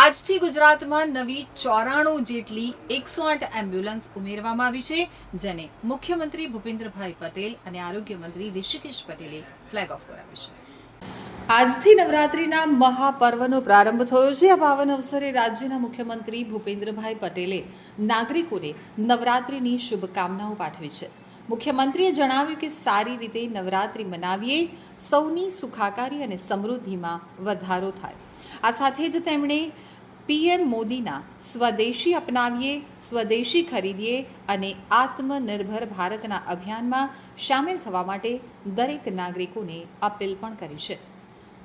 આજથી ગુજરાતમાં નવી ચોરાણું જેટલી એકસો આઠ એમ્બ્યુલન્સ ઉમેરવામાં આવી છે, જેને મુખ્યમંત્રી ભૂપેન્દ્રભાઈ પટેલ અને આરોગ્ય મંત્રી ઋષિકેશ પટેલે ફ્લેગ ઓફ કરાવ્યું છે. આજથી નવરાત્રિના મહાપર્વનો પ્રારંભ થયો છે. આ પાવન અવસરે રાજ્યના મુખ્યમંત્રી ભૂપેન્દ્રભાઈ પટેલે નાગરિકોને નવરાત્રિની શુભકામનાઓ પાઠવી છે. મુખ્યમંત્રીએ જણાવ્યું કે સારી રીતે નવરાત્રિ મનાવીએ, સૌની સુખાકારી અને સમૃદ્ધિમાં વધારો થાય. આ સાથે જ તેમણે પીએમ મોદીના સ્વદેશી અપનાવીએ, સ્વદેશી ખરીદીએ અને આત્મનિર્ભર ભારતના અભિયાનમાં સામેલ થવા માટે દરેક નાગરિકોને અપીલ પણ કરી છે.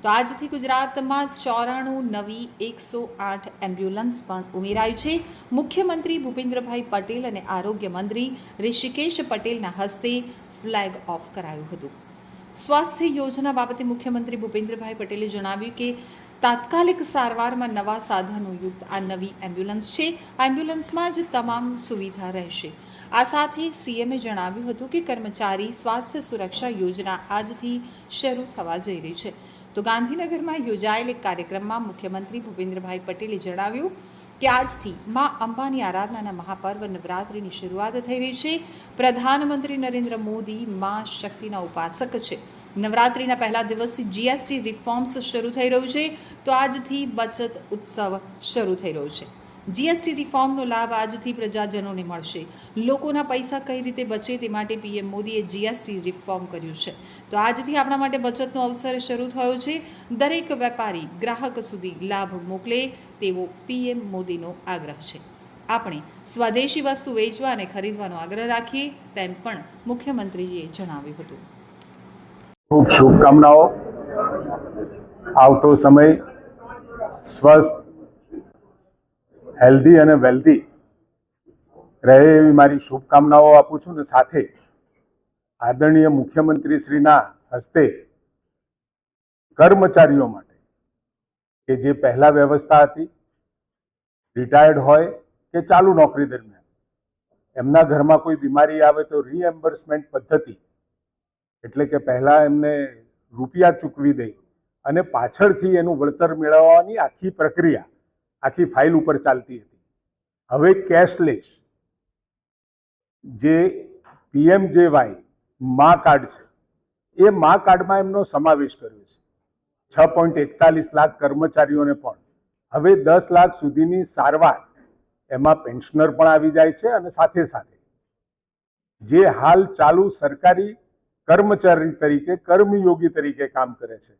તો આજથી ગુજરાતમાં ચોરાણું નવી એકસો આઠ એમ્બ્યુલન્સ પણ ઉમેરાઈ છે. મુખ્યમંત્રી ભૂપેન્દ્રભાઈ પટેલ અને આરોગ્ય મંત્રી ઋષિકેશ પટેલના હસ્તે ફ્લેગ ઓફ કરાયું હતું. સ્વાસ્થ્ય યોજના બાબતે મુખ્યમંત્રી ભૂપેન્દ્રભાઈ પટેલે જણાવ્યું કે તાત્કાલિક સારવારમાં નવા સાધનો યુક્ત આ નવી એમ્બ્યુલન્સ છે. આ એમ્બ્યુલન્સમાં જ તમામ સુવિધા રહેશે. આ સાથે સીએમએ જણાવ્યું હતું કે કર્મચારી સ્વાસ્થ્ય સુરક્ષા યોજના આજથી શરૂ થવા જઈ રહી છે. તો ગાંધીનગરમાં યોજાયેલ એક કાર્યક્રમમાં મુખ્યમંત્રી ભૂપેન્દ્રભાઈ પટેલે જણાવ્યું કે આજથી મા અંબાની આરાધનાના મહાપર્વ નવરાત્રિની શરૂઆત થઈ રહી છે. પ્રધાનમંત્રી નરેન્દ્ર મોદી મા શક્તિના ઉપાસક છે. નવરાત્રિના પહેલા દિવસથી જીએસટી રિફોર્મ્સ શરૂ થઈ રહ્યું છે. તો આજથી બચત ઉત્સવ શરૂ થઈ રહ્યો છે. જીએસટી રિફોર્મનો લાભ આજથી પ્રજાજનોને મળશે. લોકોના પૈસા કઈ રીતે બચે તે માટે પીએમ મોદીએ જીએસટી રિફોર્મ કર્યું છે. તો આજથી આપણા માટે બચતનો અવસર શરૂ થયો છે. દરેક વેપારી ગ્રાહક સુધી લાભ મોકલે તેવો પીએમ મોદીનો આગ્રહ છે. આપણે સ્વદેશી વસ્તુ વેચવા અને ખરીદવાનો આગ્રહ રાખીએ તેમ પણ મુખ્યમંત્રીએ જણાવ્યું હતું. ખૂબ શુભકામનાઓ. આવતો સમય સ્વસ્થ, હેલ્ધી અને વેલ્ધી રહે એવી મારી શુભકામનાઓ આપું છું ને સાથે આદરણીય મુખ્યમંત્રી શ્રીના હસ્તે કર્મચારીઓ માટે કે જે પહેલા વ્યવસ્થા હતી, રિટાયર્ડ હોય કે ચાલુ નોકરી દરમિયાન, એમના ઘરમાં કોઈ બીમારી આવે તો રીએમ્બર્સમેન્ટ પદ્ધતિ એટલે કે પહેલા એમને રૂપિયા ચૂકવી દઈ અને પાછળથી એનું વળતર મેળવવાની આખી પ્રક્રિયા, આખી ફાઇલ ઉપર ચાલતી હતી. હવે કેશલેસ, જે પીએમ જે વાય, મા કાર્ડ છે, એ મા કાર્ડમાં એમનો સમાવેશ કર્યો છે. છ પોઈન્ટ એકતાલીસ લાખ કર્મચારીઓને પણ. હવે દસ લાખ સુધીની સારવાર એમાં પેન્શનર પણ આવી જાય છે અને સાથે સાથે જે હાલ ચાલુ સરકારી કર્મચારી તરીકે, કર્મયોગી તરીકે કામ કરે છે.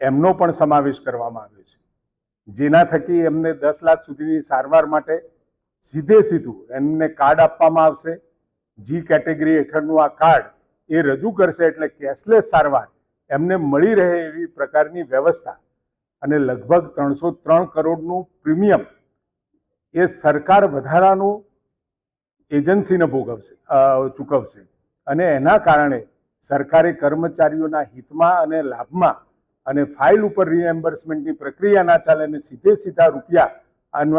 એમનો પણ સમાવેશ કરવામાં આવ્યો છે. જેના થકી એમને દસ લાખ સુધીની સારવાર માટે સીધે સીધું એમને કાર્ડ આપવામાં આવશે. જી કેટેગરી હેઠળનું આ કાર્ડ એ રજૂ કરશે એટલે કેશલેસ સારવાર એમને મળી રહે એવી પ્રકારની વ્યવસ્થા. અને લગભગ ત્રણસો ત્રણ કરોડનું પ્રીમિયમ એ સરકાર વધારાનું એજન્સીને ભોગવશે ચૂકવશે. અને એના કારણે સરકારે કર્મચારીઓના હિતમાં અને લાભમાં અને ફાઇલ ઉપર રિએમ્બર્સમેન્ટની પ્રક્રિયા ના ચાલે અને સીધે સીધા રૂપિયા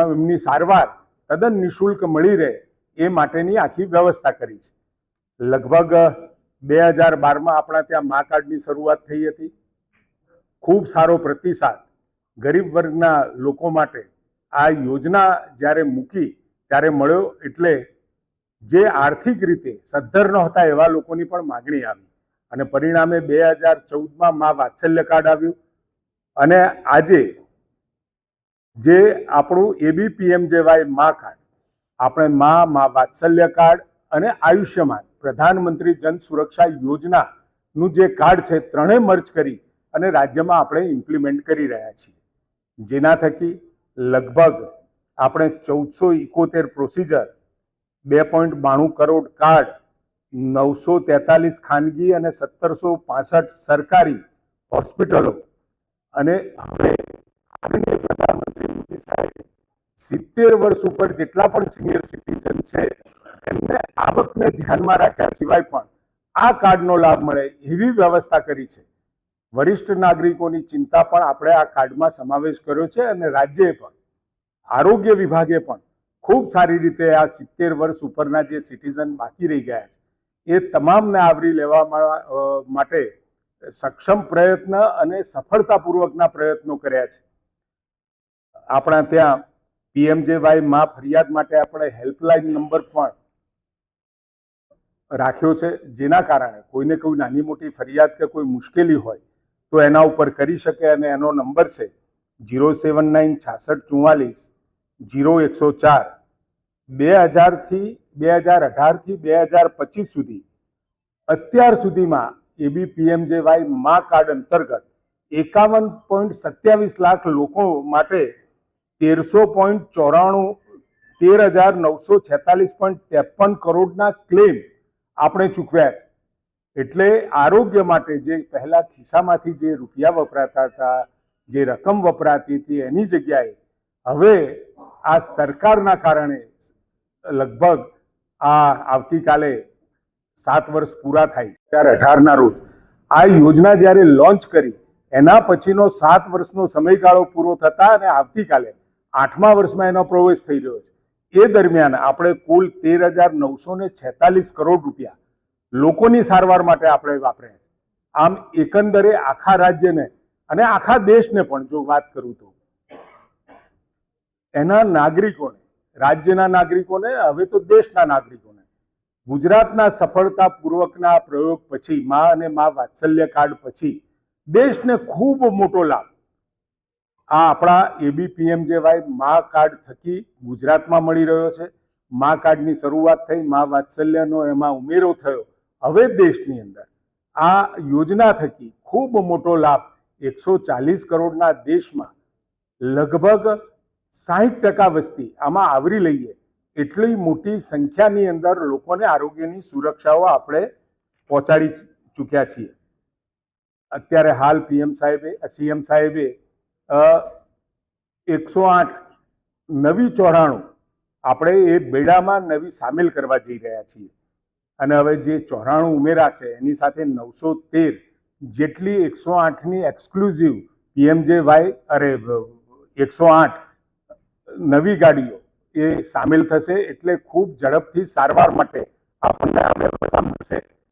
એમની સારવાર તદ્દન નિઃશુલ્ક મળી રહે એ માટેની આખી વ્યવસ્થા કરી છે. લગભગ બે હજાર બારમાં આપણા ત્યાં મા કાર્ડની શરૂઆત થઈ હતી. ખૂબ સારો પ્રતિસાદ ગરીબ વર્ગના લોકો માટે આ યોજના જ્યારે મૂકી ત્યારે મળ્યો એટલે જે આર્થિક રીતે સદ્ધર નહોતા એવા લોકોની પણ માગણી આવી. અને પરિણામે બે હજાર ચૌદમાં મા વાત્સલ્ય કાર્ડ આવ્યું. અને આજે જે આપણું એબીપીએમ જેવાય મા કાર્ડ, આપણે મા મા વાત્સલ્ય કાર્ડ અને આયુષ્યમાન પ્રધાનમંત્રી જન સુરક્ષા યોજનાનું જે કાર્ડ છે, ત્રણેય મર્જ કરી અને રાજ્યમાં આપણે ઇમ્પ્લિમેન્ટ કરી રહ્યા છીએ. જેના થકી લગભગ આપણે ચૌદસો ઇકોતેર પ્રોસિજર, બે પોઈન્ટ બાણું કરોડ કાર્ડ નવસો તેતાલીસ ખાનગી અને સત્તરસો પાસઠ સરકારી હોસ્પિટલો. અને હવે આદરણીય પ્રધાનમંત્રી મોદી સાહેબ સિત્તેર વર્ષ ઉપર જેટલા પણ સિનિયર સિટીઝન છે, એમને આવકને ધ્યાનમાં રાખ્યા સિવાય પણ આ કાર્ડનો લાભ મળે એવી વ્યવસ્થા કરી છે. વરિષ્ઠ નાગરિકોની ચિંતા પણ આપણે આ કાર્ડમાં સમાવેશ કર્યો છે અને રાજ્યએ પણ, આરોગ્ય વિભાગે પણ ખૂબ સારી રીતે આ સિત્તેર વર્ષ ઉપરના જે સિટીઝન બાકી રહી ગયા છે. એ તમામને આવરી લેવા માટે સક્ષમ પ્રયત્ન અને સફળતાપૂર્વકના પ્રયત્નો કર્યા છે. આપણા ત્યાં પીએમજેવાયમાં ફરિયાદ માટે આપણે હેલ્પલાઇન નંબર પણ રાખ્યો છે, જેના કારણે કોઈને કોઈ નાની મોટી ફરિયાદ કે કોઈ મુશ્કેલી હોય તો એના ઉપર કરી શકે અને એનો નંબર છે જીરો સેવન નાઇન છાસઠ ચુમ્માલીસ જીરો એકસો ચાર બે હજારથી બે હજાર અઢારથી બે હજાર પચીસ સુધી. અત્યાર સુધીમાં એબી પીએમજેવાય મા કાર્ડ અંતર્ગત એકાવન પોઈન્ટ સત્યાવીસ લાખ લોકો માટે તેરસો પોઈન્ટ ચોરાણું, તેર હજાર નવસો છેતાલીસ પોઈન્ટ ત્રેપન કરોડના ક્લેમ આપણે ચૂકવ્યા છે. એટલે આરોગ્ય માટે જે પહેલા ખિસ્સામાંથી જે રૂપિયા વપરાતા હતા, જે રકમ વપરાતી હતી એની જગ્યાએ હવે આ સરકારના કારણે લગભગ આ આવતીકાલે સાત વર્ષ પૂરા થાય છે. ત્યારે અઢારના રોજ આ યોજના જ્યારે લોન્ચ કરી, એના પછીનો સાત વર્ષનો સમયગાળો પૂરો થતા અને આવતીકાલે આઠમા વર્ષમાં એનો પ્રવેશ થઈ રહ્યો છે. એ દરમિયાન આપણે કુલ તેર હજાર નવસો ને છેતાલીસ કરોડ રૂપિયા લોકોની સારવાર માટે આપણે વાપર્યા છે. આમ એકંદરે આખા રાજ્યને અને આખા દેશને પણ જો વાત કરું તો એના નાગરિકોને રાજ્યના નાગરિકોને, હવે તો દેશના નાગરિકોને. ગુજરાતના સફળતાપૂર્વકના પ્રયોગ પછી, મા અને મા વાત્સલ્ય કાર્ડ પછી, દેશને ખૂબ મોટો લાભ. આ આપણા એબીપીએમ જેવાય મા કાર્ડ થકી ગુજરાતમાં મળી રહ્યો છે. મા કાર્ડની શરૂઆત થઈ, મા વાત્સલ્યનો એમાં ઉમેરો થયો. હવે દેશની અંદર આ યોજના થકી ખૂબ મોટો લાભ, એકસો ચાલીસ કરોડના દેશમાં લગભગ સાહીઠ ટકા વસ્તી આમાં આવરી લઈએ, એટલી મોટી સંખ્યાની અંદર લોકોને આરોગ્યની સુરક્ષાઓ આપણે પહોંચાડી ચૂક્યા છીએ. અત્યારે હાલ પીએમ સાહેબે, સીએમ સાહેબે એકસો આઠ નવી ચોરાણું આપણે એ બેડામાં નવી સામેલ કરવા જઈ રહ્યા છીએ. અને હવે જે ચોરાણું ઉમેરાશે, એની સાથે નવસો તેર જેટલી એકસો આઠની એક્સક્લુઝિવ પીએમજે વાય અરે એકસો આઠ નવી ગાડીઓ એ સામેલ થશે એટલે ખૂબ ઝડપથી સારવાર માટે આપણને આ વ્યવસ્થા મળશે.